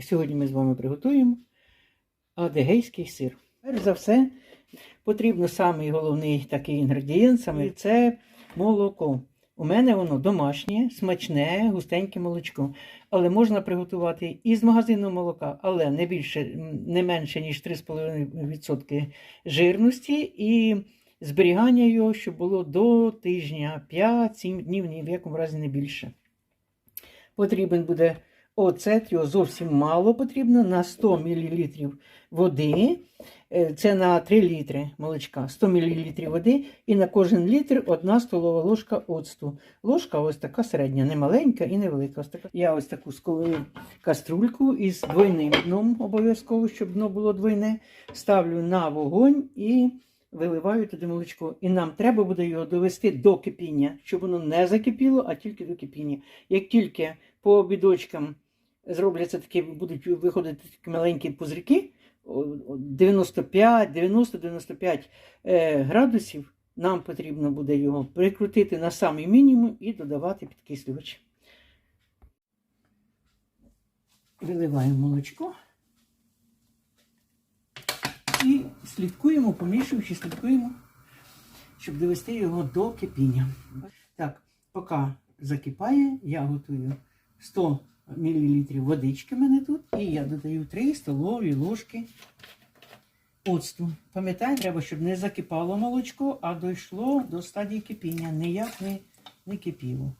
Сьогодні ми з вами приготуємо адегейський сир. Перш за все, потрібно самий головний такий інгредієнт, саме це молоко. У мене воно домашнє, смачне, густеньке молочко. Але можна приготувати і з магазинного молока, але не більше, не менше, ніж 3,5% жирності, і зберігання його, щоб було до тижня, 5-7 днів, ні в якому разі не більше. Потрібен буде оцет, його зовсім мало потрібно на 100 мл води. Е, Це на 3 літри молочка, 100 мл води, і на кожен літр 1 столова ложка оцту. Ложка ось така середня, не маленька і не велика. Ось така. Я ось таку сковую каструльку із двойним дном, обов'язково, щоб дно було двойне. Ставлю на вогонь і виливаю туди молочко. І нам треба буде його довести до кипіння, щоб воно не закипіло, а тільки до кипіння. Як тільки по обідочкам зробляться такі, будуть виходити такі маленькі пузирки, 95, 90-95 е, градусів, нам потрібно буде його прикрутити на самий мінімум і додавати підкислювач. Виливаємо молочко і слідкуємо, помішуючи, слідкуємо, щоб довести його до кипіння. Так, поки закипає, я готую 100 мл водички в мене тут, і я додаю 3 столові ложки оцту. Пам'ятаємо, треба, щоб не закипало молочко, а дійшло до стадії кипіння, ніяк не, не кипіло.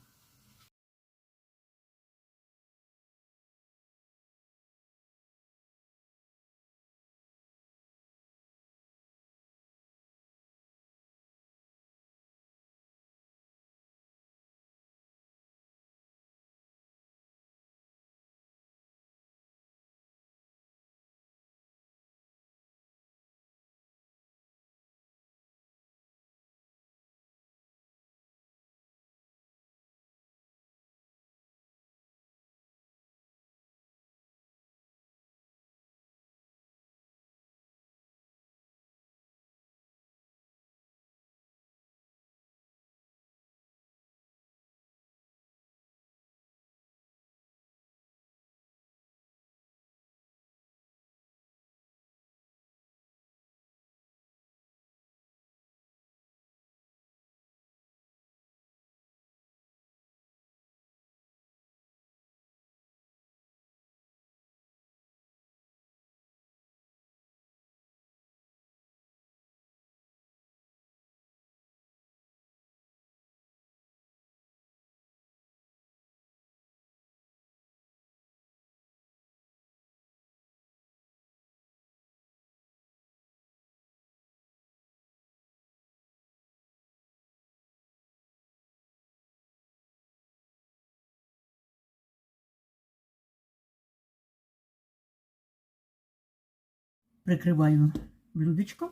Прикриваю блюдечко,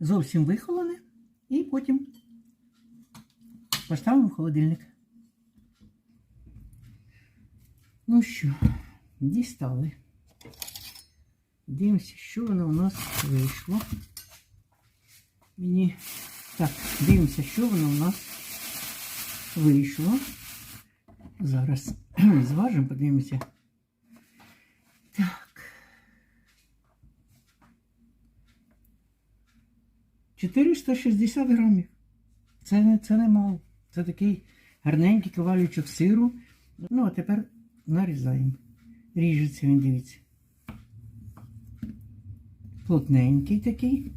зовсім вихолоне, і потім поставимо в холодильник. Ну що, дістали. Дивимося, що воно у нас вийшло. Мені так, дивимося, що воно у нас вийшло. Зараз зважимо, подивимося. 460 грамів. Це, це немало. Це такий гарненький ковалючок сиру. Ну, а тепер нарізаємо. Ріжеться він, дивіться. Плотненький такий.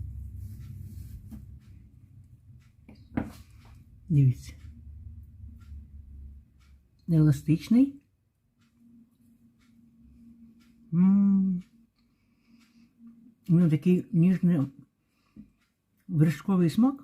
Дивіться. Еластичний. Він такий ніжний вершковий смак.